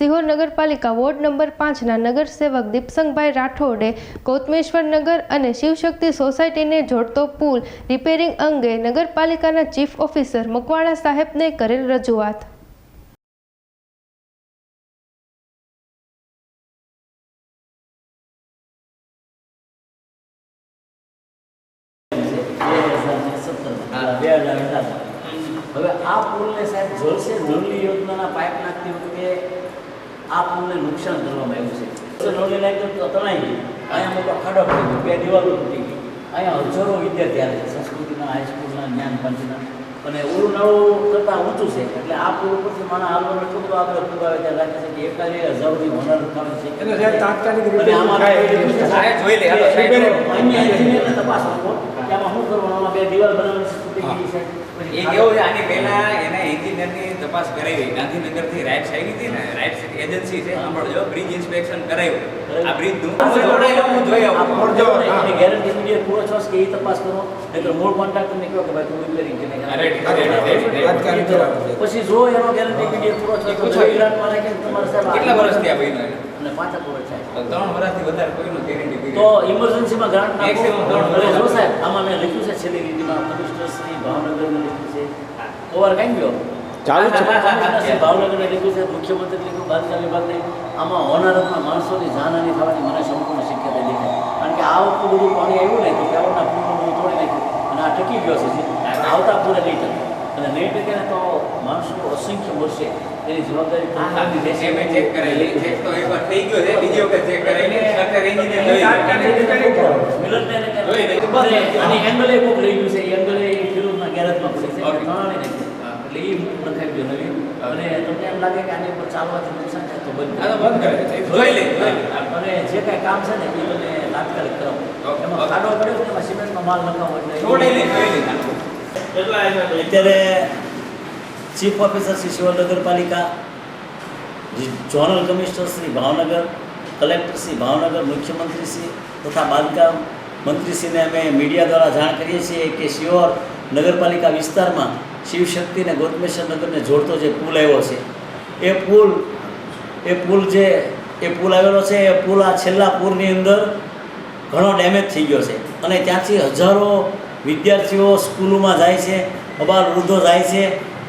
સિહોર નગરપાલિકા ward number પાંચના નગરસેવક દીપસંગભાઈ રાઠોડે ગૌતમેશ્વર નગર અને શિવશક્તિ સોસાયટીને જોડતો પુલ રિપેરિંગ અંગે નગરપાલિકાના ચીફ ઓફિસર મકવાણા સાહેબને કરેલ રજૂઆત. હવે આ પુલને સાહેબ જળસે નવલી યોજનાના પાઇપ નાખતી વખતે આ પુલને નુકસાન કરવામાં આવ્યું છે. નળની લાઈન તો તણાઈ ગઈ. અહીંયા મોટો ખાડો પડી ગયો બે દિવાલો તૂટી ગઈ. અહીંયા હજારો વિદ્યાર્થી આવે છે. સંસ્કૃતિના હાઈસ્કૂલના જ્ઞાન પંચના. અને ઓલું નળું કરતાં ઊંચું છે. એટલે આ પુલ ઉપરથી માણસ હાલવાનો છોકરો આગળ આવે ત્યાં લાગે છે કે એકાદ હજારોની હોનાર થવાની છે. તાત્કાલિક અને રીતે જોઈ લે, અન્ય engineer તપાસ આપો કે દિવાલ બનાવવાની એ કેવું છે? આની પહેલા એના એન્જિનિયરની તપાસ કરાવી ગાંધીનગરથી રાઇટ્સ આવી હતી ને રાઇટ્સ એજન્સી છે. સાંભળજો. બ્રિજ ઇન્સ્પેક્શન કરાવ્યું આ હું જોઈ આવું. પૂરો થશે કે એ તપાસ કરો. નહીંતર મૂળ કોન્ટ્રાક્ટરને કહો કે ભાઈ તું. પછી જો એનો પૂરો થયો તો તમારે કેટલા વર્ષથી આ બન્યું? એને? અને પાછા પૂરો થાય. ત્રણ વર્ષથી વધારે કોઈનું ગેરંટી તો ઇમરજન્સીમાં ગ્રાન્ટ ત્રણ જો સાહેબ આમાં મેં લખ્યું છે છેલ્લી લીટીમાં કમિશનર શ્રી ભાવનગરને લખ્યું છે. ઓવર કાંઈ ગયો? ચાલુ છે. ભાવનગરને લખ્યું છે મુખ્યમંત્રી લખ્યું બાંધકામ વિભાગને. આમાં હોનારતમાં માણસોની જાનહાની થવાની મને સંપૂર્ણ શક્યતા દેખાય. કારણ કે આ વખતે બધું પાણી આવ્યું ને તો પેલોના પુલનું બધું તોડી નાખ્યું અને આ ટકી ગયો છે. આવતા પૂરે નહીં ટકે. અને નહીં ટકે ને તો માણસો અસંખ્ય મળશે એની જવાબદારી ચેક કરેલી. ચેક તો એકવાર થઈ ગયો છે બીજી વખત ચેક કરાવીને સરકાર એન્જિનિયર જોઈ તાત્કાલિક repairing કરાવો. મિલનને એને કે- જોઈ લે. અને એંગલે કોક લઈ ગયું છે. એંગલે એ ગેરેજમાં પડી છે. એટલે એ નખાઈ ગયો નવી અને તમને એમ લાગે કે આની ઉપર ચાલવાથી નુકસાન થાય તો બંધ બંધ કરે જોઈ લે, અને જે કાંઈ કામ છે ને એ તમે તાત્કાલિક કરો. એમાં ખાડો પડ્યો છે એમાં સિમેન્ટનો માલ નખાવો એટલે અત્યારે ચીફ ઓફિસર શ્રી શિવ નગરપાલિકા zonal commissioner Shri Bhavnagar, collector Shri Bhavnagar, મુખ્યમંત્રી શ્રી તથા બાંધકામ મંત્રીશ્રીને અમે મીડિયા દ્વારા જાણ કરીએ છીએ કે શિહોર નગરપાલિકા વિસ્તારમાં શિવશક્તિ અને ગૌતમેશ્વર નગરને જોડતો જે પુલ આવ્યો છે, એ પુલ એ પુલ જે, એ પુલ આવેલો છે, એ પુલ આ છેલ્લા પુલની અંદર ઘણો ડેમેજ થઈ ગયો છે અને ત્યાંથી હજારો વિદ્યાર્થીઓ સ્કૂલોમાં જાય છે, અબાલ વૃદ્ધો જાય છે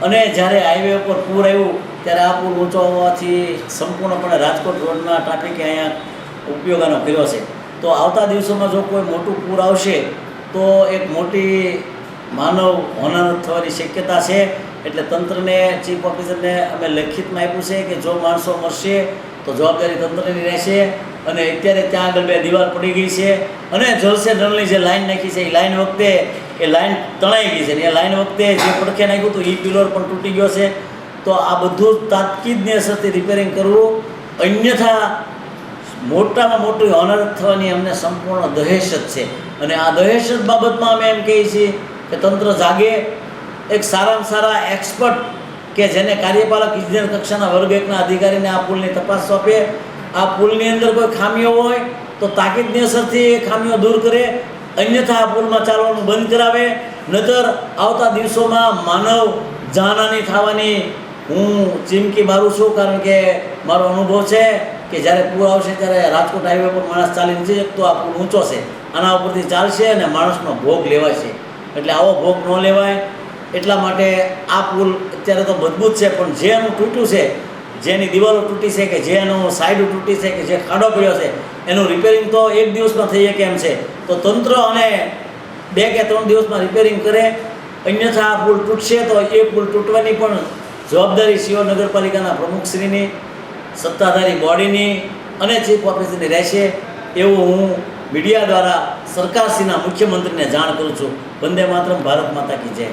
અને જ્યારે હાઈવે ઉપર પૂર આવ્યું, ત્યારે આ પૂર ઊંચો હોવાથી સંપૂર્ણપણે રાજકોટ રોડના ટ્રાફિકે અહીંયા ઉપયોગ આનો કર્યો છે. તો આવતા દિવસોમાં જો કોઈ મોટું પૂર આવશે, તો એક મોટી માનવ હોનારત થવાની શક્યતા છે. એટલે તંત્રને ચીફ ઓફિસરને અમે લેખિતમાં આપ્યું છે કે જો માણસો મરશે, તો જવાબદારી તંત્રની રહેશે. અને અત્યારે ત્યાં આગળ બે દિવાલ પડી ગઈ છે. અને જલસે નળની જે લાઈન નાખી છે, એ લાઈન વખતે એ લાઈન તણાઈ ગઈ છે ને એ લાઈન વખતે જે પડખે નાખ્યું હતું એ પિલર પણ તૂટી ગયો છે. તો આ બધું તાત્કાલિકની અસરથી રિપેરિંગ કરવું, અન્યથા મોટામાં મોટું અનર્થ થવાની અમને સંપૂર્ણ દહેશત છે. અને આ દહેશત બાબતમાં અમે એમ કહીએ છીએ કે તંત્ર જાગે, એક સારામાં સારા એક્સપર્ટ કે જેને કાર્યપાલક ઇજનેર કક્ષાના વર્ગ એકના અધિકારીને આ પુલની તપાસ સોંપે. આ પુલની અંદર કોઈ ખામીઓ હોય તો તાકીદની અસરથી એ ખામીઓ દૂર કરે. અન્યથા આ પુલમાં ચાલવાનું બંધ કરાવે, નતર આવતા દિવસોમાં માનવ જાનહાની થવાની હું ચીમકી મારું છું, કારણ કે મારો અનુભવ છે કે જ્યારે પૂર આવશે ત્યારે રાજકોટ હાઈવે પર માણસ ચાલી નથી શકતો આ પુલ ઊંચો છે. આના ઉપરથી ચાલશે અને માણસનો ભોગ લેવાશે એટલે આવો ભોગ ન લેવાય. એટલા માટે આ પુલ અત્યારે તો મજબૂત છે, પણ જે એનું તૂટ્યું છે, જેની દિવાલો તૂટી છે કે જે એનું સાઈડ તૂટી છે કે જે ખાડો પડ્યો છે એનું રિપેરિંગ તો એક દિવસમાં થઈ શકે એમ છે. તો તંત્ર અને બે કે ત્રણ દિવસમાં રિપેરિંગ કરે. અન્યથા આ પુલ તૂટશે તો એ પુલ તૂટવાની પણ જવાબદારી શિવ નગરપાલિકાના પ્રમુખશ્રીની, સત્તાધારી બોડીની અને ચીફ ઓફિસરની રહેશે એવું હું મીડિયા દ્વારા સરકારશ્રીના મુખ્યમંત્રીને જાણ કરું છું. વંદે માતરમ, ભારત માતા કી જય.